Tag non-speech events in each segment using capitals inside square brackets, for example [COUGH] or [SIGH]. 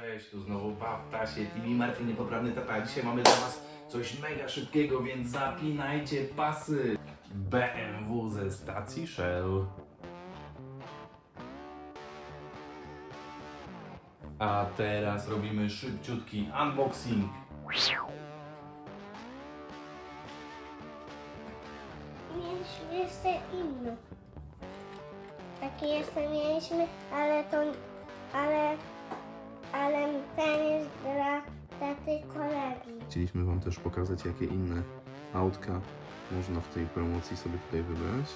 Cześć, tu znowu Pawtasie, TV Martin, niepoprawny tata. Dzisiaj mamy dla Was coś mega szybkiego, więc zapinajcie pasy. BMW ze stacji Shell. A teraz robimy szybciutki unboxing. Mieliśmy jeszcze inny. Taki jeszcze mieliśmy, ale to, ale, ale ten jest dla taty kolegi. Chcieliśmy Wam też pokazać, jakie inne autka można w tej promocji sobie tutaj wybrać.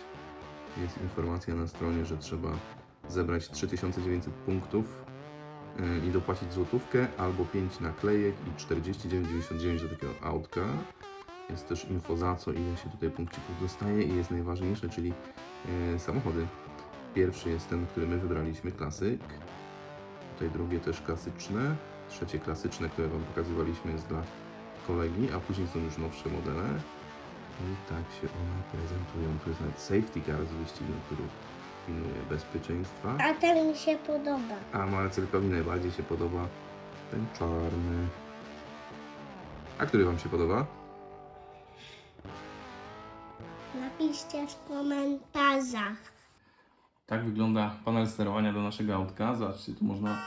Jest informacja na stronie, że trzeba zebrać 3900 punktów yy, i dopłacić złotówkę albo 5 naklejek i 49,99 do takiego autka. Jest też info za co, ile się tutaj punkcików dostaje i jest najważniejsze, czyli yy, samochody. Pierwszy jest ten, który my wybraliśmy, klasyk. Tutaj drugie też klasyczne. Trzecie klasyczne, które Wam pokazywaliśmy jest dla kolegi, a później są już nowsze modele. I tak się one prezentują. Tu jest nawet safety car z wyścigu, który pilnuje bezpieczeństwa. A ten mi się podoba. A Marcelkowi najbardziej się podoba ten czarny. A który Wam się podoba? Napiszcie w komentarzach. Tak wygląda panel sterowania do naszego autka. Zobaczcie, tu można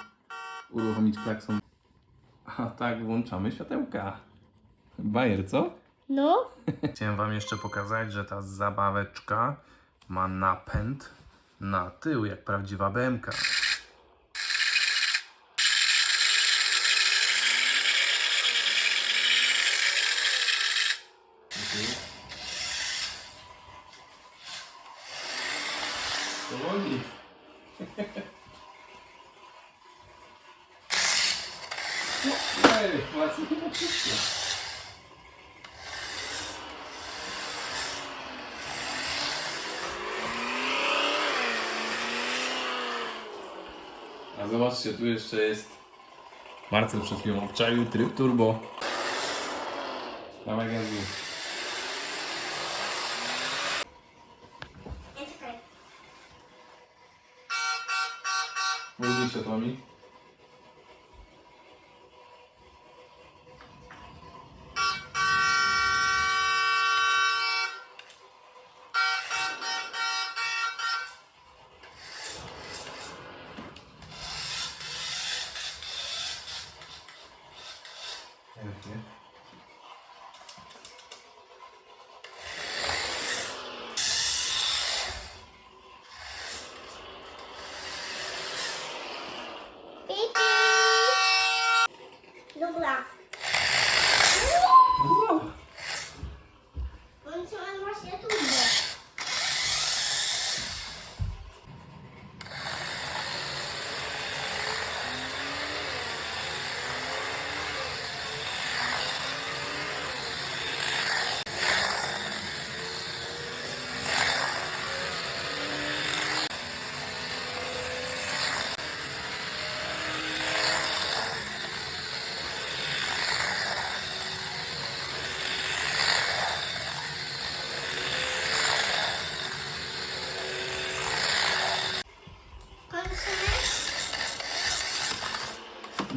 uruchomić klakson. A tak włączamy światełka. Bajer, co? No, [LAUGHS] Chciałem Wam jeszcze pokazać, że ta zabaweczka ma napęd na tył, jak prawdziwa BMK. Powoli. No, ej, ładnie to wszystko. A zobaczcie, tu jeszcze jest. Marcel przed chwilą obczaił tryb turbo. Na magazyn. Bonjour sa famille. Okay.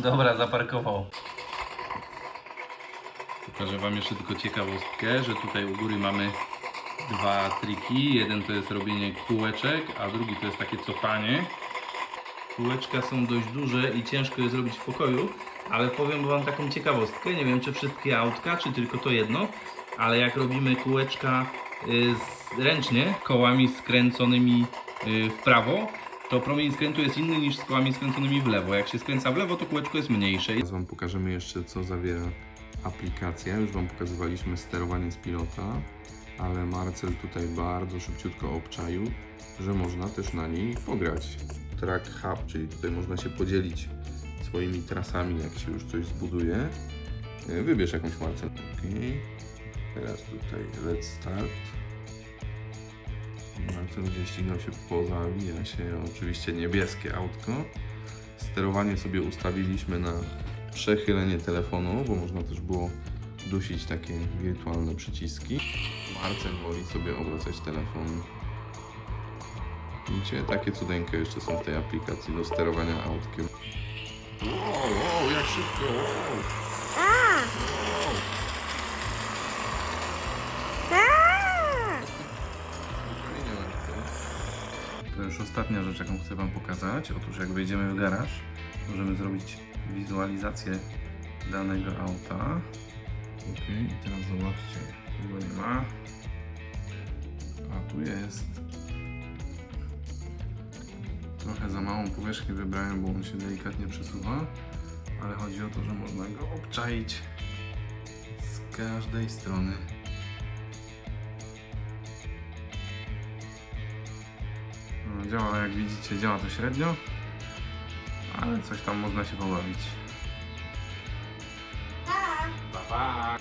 Dobra, zaparkował. Pokażę Wam jeszcze tylko ciekawostkę, że tutaj u góry mamy dwa triki. Jeden to jest robienie kółeczek, a drugi to jest takie cofanie. Kółeczka są dość duże i ciężko je zrobić w pokoju, ale powiem Wam taką ciekawostkę. Nie wiem, czy wszystkie autka, czy tylko to jedno, ale jak robimy kółeczka y, ręcznie, kołami skręconymi y, w prawo, to promień skrętu jest inny niż z kołami skręconymi w lewo. Jak się skręca w lewo, to kółeczko jest mniejsze. Teraz Wam pokażemy jeszcze, co zawiera aplikacja. Już Wam pokazywaliśmy sterowanie z pilota, ale Marcel tutaj bardzo szybciutko obczaił, że można też na niej pograć. Track Hub, czyli tutaj można się podzielić swoimi trasami, jak się już coś zbuduje. E, Wybierz jakąś Marcel. Teraz tutaj Let's Start. Marcel będzie ścigał się poza, wija się oczywiście niebieskie autko. Sterowanie sobie ustawiliśmy na przechylenie telefonu, bo można też było dusić takie wirtualne przyciski. Marcel woli sobie obracać telefon. Widzicie, takie cudeńkie jeszcze są w tej aplikacji do sterowania autkiem. Wow, wow, jak szybko, wow. Już ostatnia rzecz, jaką chcę Wam pokazać. Otóż jak wejdziemy w garaż, możemy zrobić wizualizację danego auta. Ok, teraz zobaczcie, go nie ma. A tu jest. Trochę za małą powierzchnię wybrałem, bo on się delikatnie przesuwa. Ale chodzi o to, że można go obczaić z każdej strony. Działa, jak widzicie, działa to średnio, ale coś tam można się pobawić. Pa, pa!